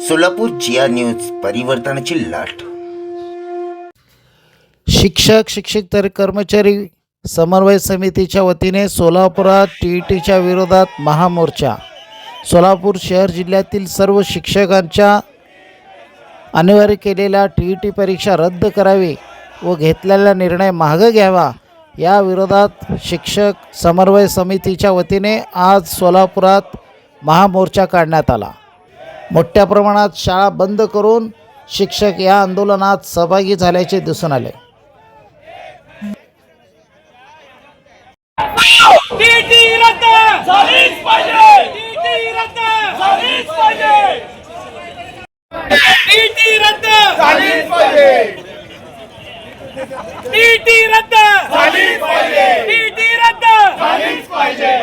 सोलापूर जिया news परिवर्तनाची लाट. शिक्षक शिक्षक कर्मचारी समन्वय समितीच्या वतीने सोलापुरात टी ई टीच्या विरोधात महामोर्चा. सोलापूर शहर जिल्ह्यातील सर्व शिक्षकांच्या अनिवार्य केलेल्या टी ई टी परीक्षा रद्द करावी व घेतलेला निर्णय मागं घ्यावा या विरोधात शिक्षक समन्वय समितीच्या वतीने आज सोलापुरात महामोर्चा काढण्यात आला. मोठ्या प्रमाणात शाळा बंद करून शिक्षक या आंदोलनात सहभागी झाल्याचे दिसून आले.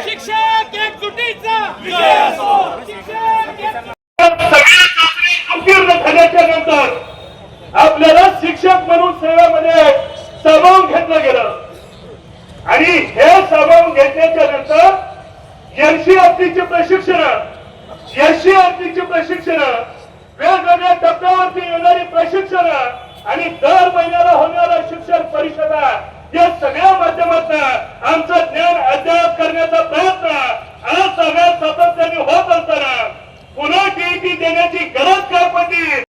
शिक्षक! आपल्याला शिक्षक म्हणून सेवेमध्ये सामावून घेतलं गेलं. आणि हे सामावून घेतल्याच्या नंतर एनसी आरटीची प्रशिक्षण एनसी आरटीची प्रशिक्षण वेगवेगळ्या टप्प्यावरती येणारी प्रशिक्षण आणि दर महिन्याला होणाऱ्या शिक्षण परिषदा या सगळ्या माध्यमातून आमचं ज्ञान अद्याप करण्याचा प्रयत्न आज सगळ्यात सातत्याने होत असताना पुन्हा टीईटी देण्याची गरज काय पडली?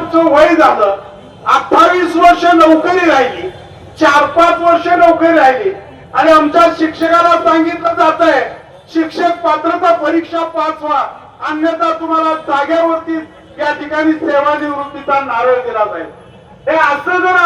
आमचं वय झालं. अठ्ठावीस वर्ष नोकरी राहिली. चार पाच वर्ष नोकरी राहिली. आणि आमच्या शिक्षकाला सांगितलं जात आहे शिक्षक पात्रता परीक्षा पास व्हा. अन्यथा तुम्हाला जाग्यावरती या ठिकाणी सेवानिवृत्तीचा नारळ दिला जाईल. हे असं जर